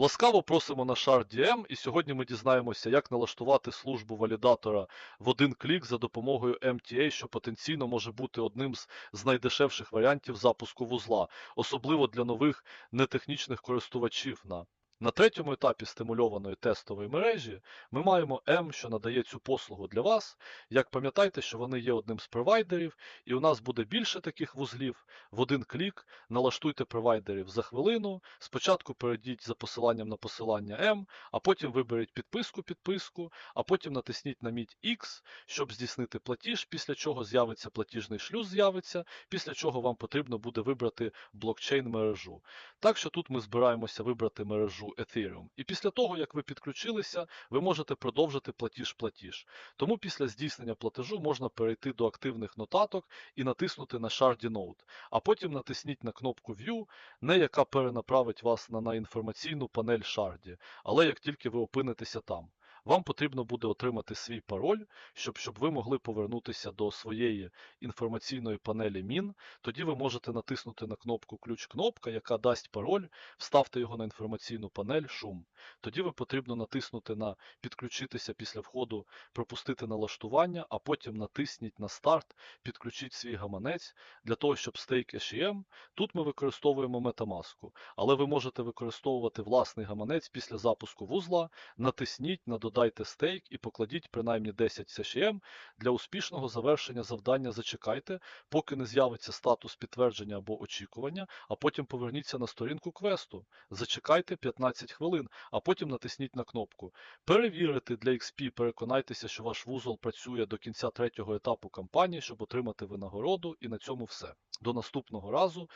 Ласкаво просимо на шар DM, і сьогодні ми дізнаємося, як налаштувати службу валідатора в один клік за допомогою MTA, що потенційно може бути одним з найдешевших варіантів запуску вузла, особливо для нових нетехнічних користувачів на. На третьому етапі стимульованої тестової мережі ми маємо M, що надає цю послугу для вас. Як пам'ятайте, що вони є одним з провайдерів, і у нас буде більше таких вузлів. В один клік налаштуйте провайдерів за хвилину. Спочатку перейдіть за посиланням на посилання M, а потім виберіть підписку підписку, а потім натисніть на мідь X, щоб здійснити платіж, після чого з'явиться платіжний шлюз, з'явиться, після чого вам потрібно буде вибрати блокчейн мережу. Так що тут ми збираємося вибрати мережу Ethereum. І після того, як ви підключилися, ви можете продовжити платіж-платіж. Тому після здійснення платежу можна перейти до активних нотаток і натиснути на Shardy Note, а потім натисніть на кнопку View, не яка перенаправить вас на, на інформаційну панель Shardy, але як тільки ви опинитеся там. Вам потрібно буде отримати свій пароль, щоб, щоб ви могли повернутися до своєї інформаційної панелі Min. Тоді ви можете натиснути на кнопку ключ-кнопка, яка дасть пароль, вставте його на інформаційну панель шум. Тоді ви потрібно натиснути на підключитися після входу, пропустити налаштування, а потім натисніть на старт, підключіть свій гаманець для того, щоб Stake HEM. Тут ми використовуємо MetaMask, але ви можете використовувати власний гаманець після запуску вузла. Натисніть на додайте стейк і покладіть принаймні 10 CHM. Для успішного завершення завдання зачекайте, поки не з'явиться статус підтвердження або очікування, а потім поверніться на сторінку квесту. Зачекайте 15 хвилин, а потім натисніть на кнопку. Перевірити для XP, переконайтеся, що ваш вузол працює до кінця третього етапу кампанії, щоб отримати винагороду, і на цьому все. До наступного разу.